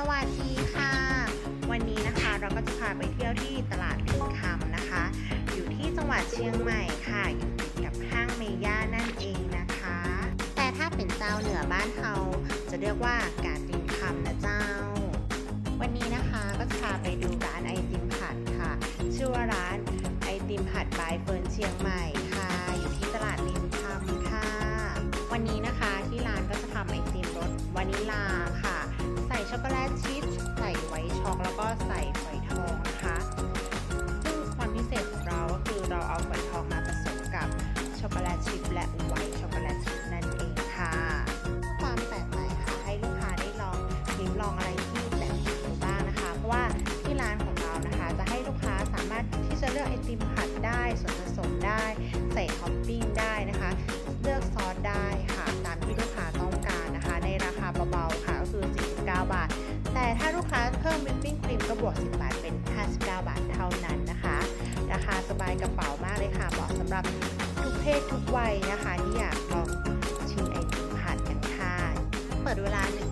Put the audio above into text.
สวัสดีค่ะ วันนี้นะคะเราก็จะพาไปเที่ยวที่ตลาดลิงคำนะคะ อยู่ที่จังหวัดเชียงใหม่ค่ะ อยู่ติดกับห้างเมย่านั่นเองนะคะ แต่ถ้าเป็นเจ้าเหนือบ้านเราจะเรียกว่ากาดลิงคำนะเจ้า วันนี้นะคะก็จะพาไปดูร้านไอติมผัดค่ะ ชื่อว่าร้านไอติมผัดบายเฟิร์นเชียงใหม่ค่ะ อยู่ที่ตลาดลิงคำค่ะ วันนี้นะคะที่ร้านก็จะทำไอติมรสวานิลาค่ะ แล้วก็ใส่ฝอยทองนะคะ ซึ่งความพิเศษของเราก็คือเราเอาฝอยทองมาผสมกับช็อกโกแลตชิพและไวท์ช็อกโกแลตชิพนั่นเองค่ะ ความแปลกใหม่ค่ะให้ลูกค้าได้ลองลิ้มลองอะไรที่แปลกใหม่ดูบ้างนะคะ เพราะว่าที่ร้านของเรานะคะ จะให้ลูกค้าสามารถที่จะเลือกไอติมผัดได้ส่วนผสมได้ ใส่ท็อปปิ้งได้นะคะ เลือกซอสได้ค่ะตามที่ลูกค้าต้องการนะคะ ในราคาเบาๆค่ะก็คือ 49 บาท แต่ถ้าลูกค้าเพิ่มวิปปิ้ บายกระเป๋ามากเลยค่ะ เหมาะสำหรับทุกเพศทุกวัยนะคะที่อยากลองชิมไอติมผัดกันค่ะ เปิดเวลา1